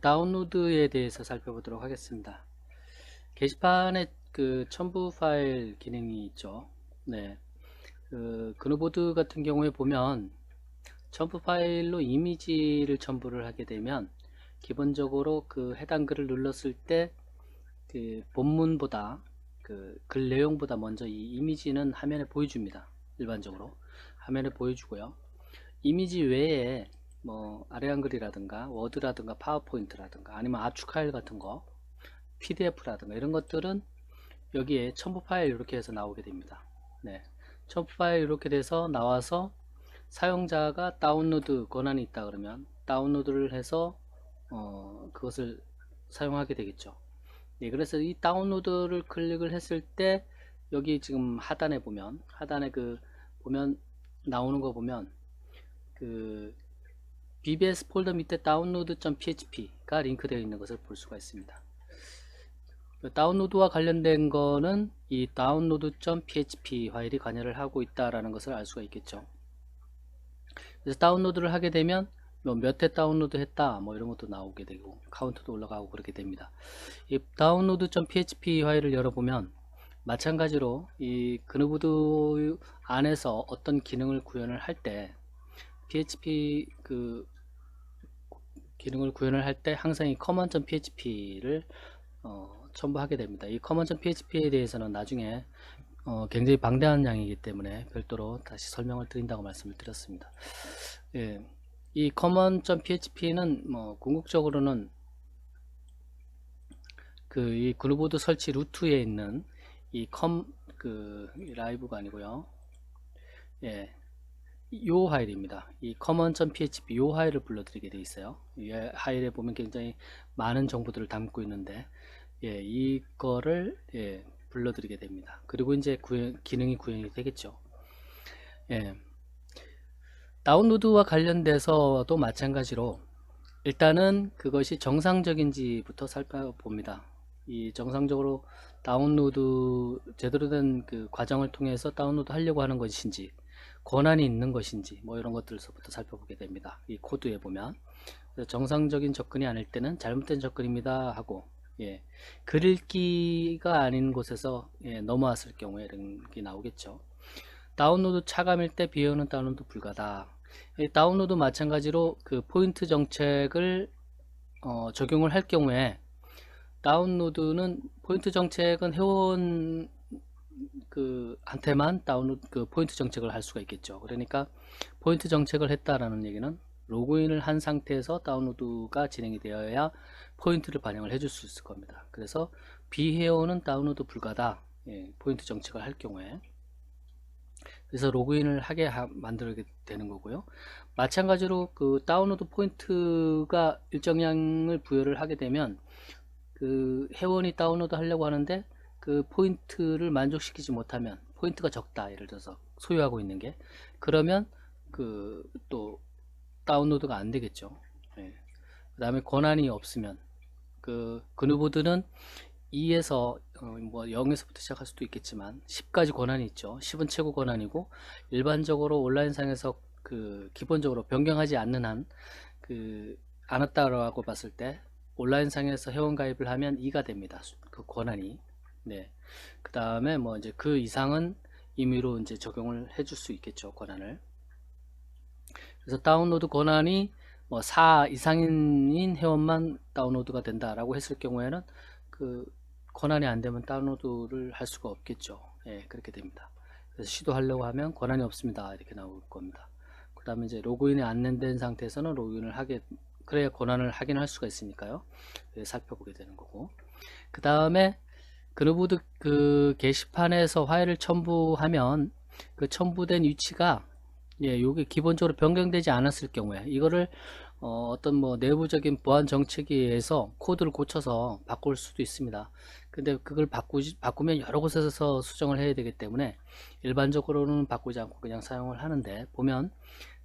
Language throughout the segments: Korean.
다운로드에 대해서 살펴보도록 하겠습니다. 게시판에 그 첨부 파일 기능이 있죠. 네. 그 그누보드 같은 경우에 보면 첨부 파일로 이미지를 첨부를 하게 되면 기본적으로 그 해당 글을 눌렀을 때 그 본문보다 그 글 내용보다 먼저 이 이미지는 화면에 보여줍니다. 일반적으로 화면에 보여주고요. 이미지 외에 뭐 아래 한글이라든가 워드라든가 파워포인트라든가 아니면 압축 파일 같은 거 PDF라든가 이런 것들은 여기에 첨부 파일 이렇게 해서 나오게 됩니다. 네. 첨부 파일 이렇게 돼서 나와서 사용자가 다운로드 권한이 있다 그러면 다운로드를 해서 어, 그것을 사용하게 되겠죠. 네, 그래서 이 다운로드를 클릭을 했을 때 여기 지금 하단에 보면 하단에 그 보면 나오는 거 보면 그 BBS 폴더 밑에 다운로드.php가 링크되어 있는 것을 볼 수가 있습니다. 그 다운로드와 관련된 거는 이 다운로드.php 파일이 관여를 하고 있다라는 것을 알 수가 있겠죠. 그래서 다운로드를 하게 되면 뭐몇회 다운로드 했다 뭐 이런 것도 나오게 되고 카운트도 올라가고 그렇게 됩니다. 이 다운로드.php 파일을 열어보면 마찬가지로 이 그누보드 안에서 어떤 기능을 구현을 할 때 PHP 그 기능을 구현을 할 때 항상 이 common.php를 어, 첨부하게 됩니다. 이 common.php에 대해서는 나중에 어, 굉장히 방대한 양이기 때문에 별도로 다시 설명을 드린다고 말씀을 드렸습니다. 예, 이 common.php는 뭐 궁극적으로는 그이 그루보드 설치 루트에 있는 이 컴 그 라이브가 아니고요. 예. 요 파일입니다. 이 common.php 요 파일을 불러드리게 되어 있어요. 이 파일에 보면 굉장히 많은 정보들을 담고 있는데 예, 이거를 예, 불러드리게 됩니다. 그리고 이제 구현, 기능이 구현이 되겠죠. 예. 다운로드와 관련돼서도 마찬가지로 일단은 그것이 정상적인지부터 살펴봅니다. 이 정상적으로 다운로드 제대로 된 그 과정을 통해서 다운로드 하려고 하는 것인지 권한이 있는 것인지 뭐 이런 것들서부터 살펴보게 됩니다. 이 코드에 보면 정상적인 접근이 아닐 때는 잘못된 접근입니다 하고 예, 글 읽기가 아닌 곳에서 예, 넘어왔을 경우에 이런 게 나오겠죠. 다운로드 차감일 때 비용은 다운로드 불가다. 다운로드 마찬가지로 그 포인트 정책을 어, 적용을 할 경우에 다운로드는 포인트 정책은 회원 그 한테만 다운로드 그 포인트 정책을 할 수가 있겠죠. 그러니까 포인트 정책을 했다라는 얘기는 로그인을 한 상태에서 다운로드가 진행이 되어야 포인트를 반영을 해줄 수 있을 겁니다. 그래서 비회원은 다운로드 불가다. 예, 포인트 정책을 할 경우에 그래서 로그인을 하게 하, 만들게 되는 거고요. 마찬가지로 그 다운로드 포인트가 일정량을 부여를 하게 되면 그 회원이 다운로드 하려고 하는데 그 포인트를 만족시키지 못하면 포인트가 적다 예를 들어서 소유하고 있는 게 그러면 그 또 다운로드가 안 되겠죠 예. 그 다음에 권한이 없으면 그 그누보드는 2에서 어, 뭐 0에서부터 시작할 수도 있겠지만 10까지 권한이 있죠 10은 최고 권한이고 일반적으로 온라인상에서 그 기본적으로 변경하지 않는 한그 않았다라고 봤을 때 온라인 상에서 회원 가입을 하면 2가 됩니다. 그 권한이. 네. 그 다음에 뭐 이제 그 이상은 임의로 이제 적용을 해줄 수 있겠죠. 권한을. 그래서 다운로드 권한이 뭐 4 이상인 회원만 다운로드가 된다라고 했을 경우에는 그 권한이 안 되면 다운로드를 할 수가 없겠죠. 예, 그렇게 됩니다. 그래서 시도하려고 하면 권한이 없습니다. 이렇게 나올 겁니다. 그 다음에 이제 로그인이 안 된 상태에서는 로그인을 하게 그래야 권한을 확인할 수가 있으니까요. 네, 살펴보게 되는 거고. 그 다음에 그루보드 그 게시판에서 파일을 첨부하면 그 첨부된 위치가 예, 요게 기본적으로 변경되지 않았을 경우에 이거를 어, 어떤 뭐 내부적인 보안 정책에 의해서 코드를 고쳐서 바꿀 수도 있습니다. 근데 그걸 바꾸지, 바꾸면 여러 곳에서 수정을 해야 되기 때문에 일반적으로는 바꾸지 않고 그냥 사용을 하는데 보면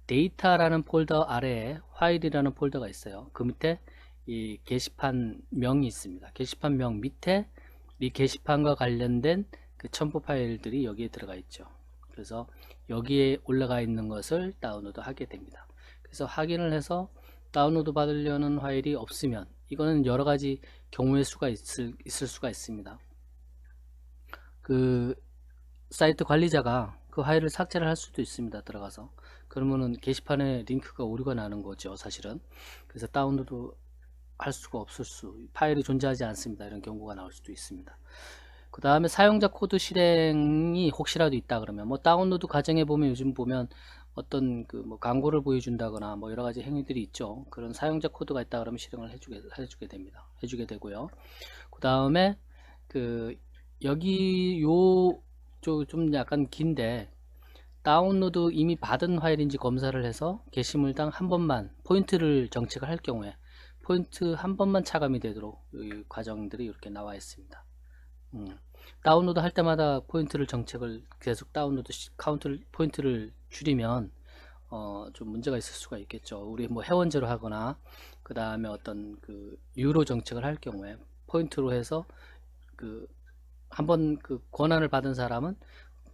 데이터라는 폴더 아래에 파일이라는 폴더가 있어요. 그 밑에 이 게시판 명이 있습니다. 게시판 명 밑에 이 게시판과 관련된 그 첨부 파일들이 여기에 들어가 있죠. 그래서 여기에 올라가 있는 것을 다운로드 하게 됩니다. 그래서 확인을 해서 다운로드 받으려는 파일이 없으면 이거는 여러 가지 경우의 수가 있을, 있을 수가 있습니다. 그 사이트 관리자가 그 파일을 삭제를 할 수도 있습니다. 들어가서 그러면은 게시판에 링크가 오류가 나는 거죠. 사실은 그래서 다운로드 할 수가 없을 수 파일이 존재하지 않습니다. 이런 경고가 나올 수도 있습니다. 그 다음에 사용자 코드 실행이 혹시라도 있다 그러면 뭐 다운로드 과정에 보면 요즘 보면 어떤 그 뭐 광고를 보여준다거나 뭐 여러 가지 행위들이 있죠. 그런 사용자 코드가 있다 그러면 실행을 해주게 해주게 됩니다. 해주게 되고요. 그 다음에 그 여기 요 좀 약간 긴데 다운로드 이미 받은 파일인지 검사를 해서 게시물당 한 번만 포인트를 정책을 할 경우에 포인트 한 번만 차감이 되도록 이 과정들이 이렇게 나와 있습니다. 음, 다운로드 할 때마다 포인트를 정책을 계속 다운로드 시- 카운트를 포인트를 줄이면 어, 좀 문제가 있을 수가 있겠죠. 우리 뭐 회원제로 하거나 그 다음에 어떤 그 유로 정책을 할 경우에 포인트로 해서 그 한번 그 권한을 받은 사람은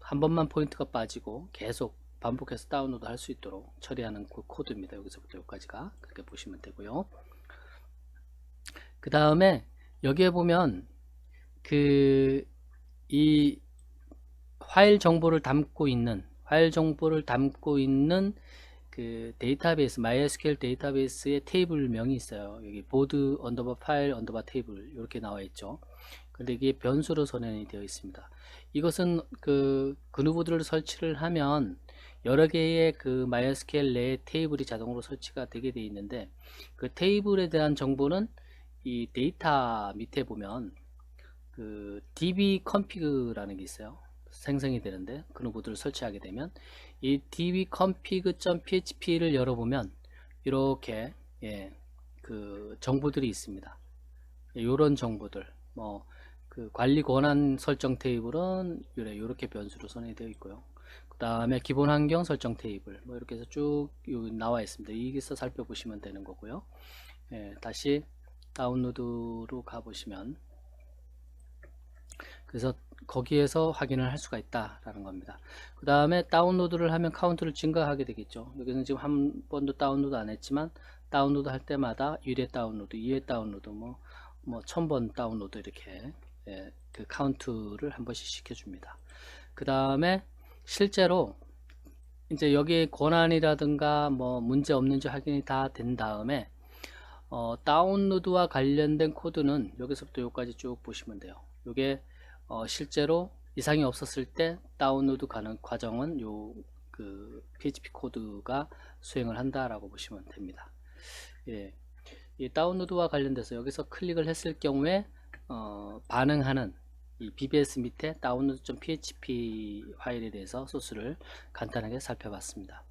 한 번만 포인트가 빠지고 계속 반복해서 다운로드 할 수 있도록 처리하는 그 코드입니다. 여기서부터 여기까지가 그렇게 보시면 되고요. 그 다음에 여기에 보면 그이 파일 정보를 담고 있는 파일 정보를 담고 있는 그 데이터베이스 MySQL 데이터베이스의 테이블명이 있어요. 여기 보드 언더바 파일 언더바 테이블 이렇게 나와 있죠. 근데 이게 변수로 선언이 되어 있습니다. 이것은 그 그누보드를 설치를 하면 여러 개의 그 MySQL 내 테이블이 자동으로 설치가 되게 되어 있는데 그 테이블에 대한 정보는 이 데이터 밑에 보면 그 db config라는 게 있어요. 생성이 되는데 그누보드를 설치하게 되면 이 db config.php를 열어보면 이렇게 예, 그 정보들이 있습니다. 이런 정보들 뭐 그 관리 권한 설정 테이블은 이렇게 변수로 선회되어 있고요. 그 다음에 기본 환경 설정 테이블 뭐 이렇게 해서 쭉 나와 있습니다. 여기서 살펴보시면 되는 거고요. 예, 다시 다운로드로 가보시면 그래서 거기에서 확인을 할 수가 있다라는 겁니다. 그 다음에 다운로드를 하면 카운트를 증가하게 되겠죠. 여기는 지금 한 번도 다운로드 안 했지만 다운로드 할 때마다 1회 다운로드, 2회 다운로드, 뭐, 뭐, 1000번 다운로드 이렇게 예, 그 카운트를 한 번씩 시켜줍니다. 그 다음에 실제로 이제 여기에 권한이라든가 뭐 문제 없는지 확인이 다 된 다음에 어, 다운로드와 관련된 코드는 여기서부터 여기까지 쭉 보시면 돼요. 이게 어, 실제로 이상이 없었을 때 다운로드 가는 과정은 요 그 PHP 코드가 수행을 한다라고 보시면 됩니다. 예, 이 다운로드와 관련돼서 여기서 클릭을 했을 경우에 어, 반응하는 이 BBS 밑에 다운로드.php 파일에 대해서 소스를 간단하게 살펴봤습니다.